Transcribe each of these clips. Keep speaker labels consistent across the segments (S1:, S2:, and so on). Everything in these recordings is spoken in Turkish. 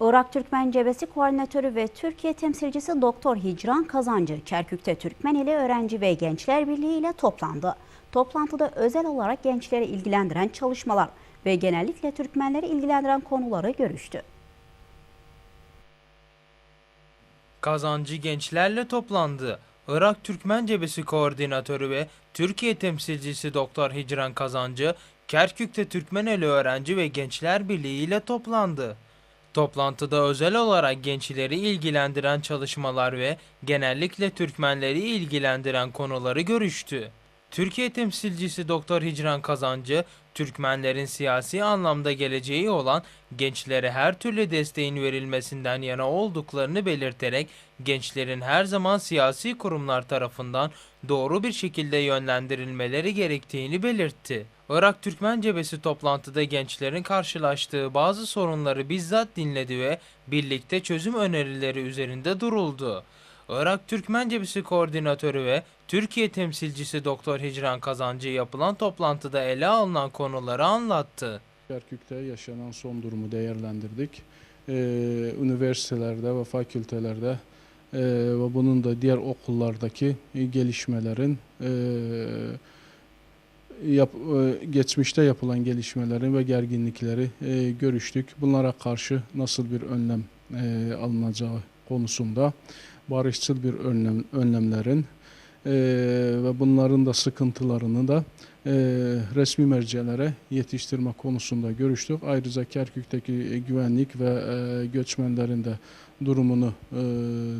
S1: Irak Türkmen Cebesi Koordinatörü ve Türkiye temsilcisi Doktor Hicran Kazancı, Kerkük'te Türkmen Öğrenci ve Gençler Birliği ile toplandı. Toplantıda özel olarak gençleri ilgilendiren çalışmalar ve genellikle Türkmenleri ilgilendiren konuları görüştü.
S2: Kazancı gençlerle toplandı. Irak Türkmen Cebesi Koordinatörü ve Türkiye temsilcisi Doktor Hicran Kazancı, Kerkük'te Türkmeneli Öğrenci ve Gençler Birliği ile toplandı. Toplantıda özel olarak gençleri ilgilendiren çalışmalar ve genellikle Türkmenleri ilgilendiren konuları görüştü. Türkiye temsilcisi Doktor Hicran Kazancı, Türkmenlerin siyasi anlamda geleceği olan gençlere her türlü desteğin verilmesinden yana olduklarını belirterek gençlerin her zaman siyasi kurumlar tarafından doğru bir şekilde yönlendirilmeleri gerektiğini belirtti. Irak Türkmen Cebesi toplantıda gençlerin karşılaştığı bazı sorunları bizzat dinledi ve birlikte çözüm önerileri üzerinde duruldu. Irak Türkmen Cebesi Koordinatörü ve Türkiye temsilcisi Doktor Hicran Kazancı yapılan toplantıda ele alınan konuları anlattı.
S3: Kerkük'te yaşanan son durumu değerlendirdik. Ee, üniversitelerde ve fakültelerde e, ve bunun da diğer okullardaki gelişmelerin e, yap, e, geçmişte yapılan gelişmelerin ve gerginlikleri e, görüştük. Bunlara karşı nasıl bir önlem e, alınacağı konusunda barışçıl bir önlem, önlemlerin e, ve bunların da sıkıntılarını da e, resmi mercilere yetiştirme konusunda görüştük. Ayrıca Kerkük'teki e, güvenlik ve e, göçmenlerin de durumunu e,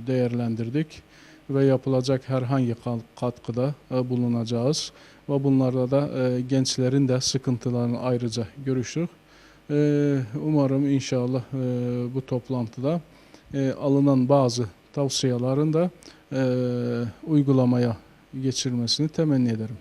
S3: değerlendirdik ve yapılacak herhangi katkıda e, bulunacağız ve bunlarda da e, gençlerin de sıkıntılarını ayrıca görüştük. E, umarım inşallah e, bu toplantıda e, alınan bazı tavsiyelerin de e, uygulamaya geçirmesini temenni ederim.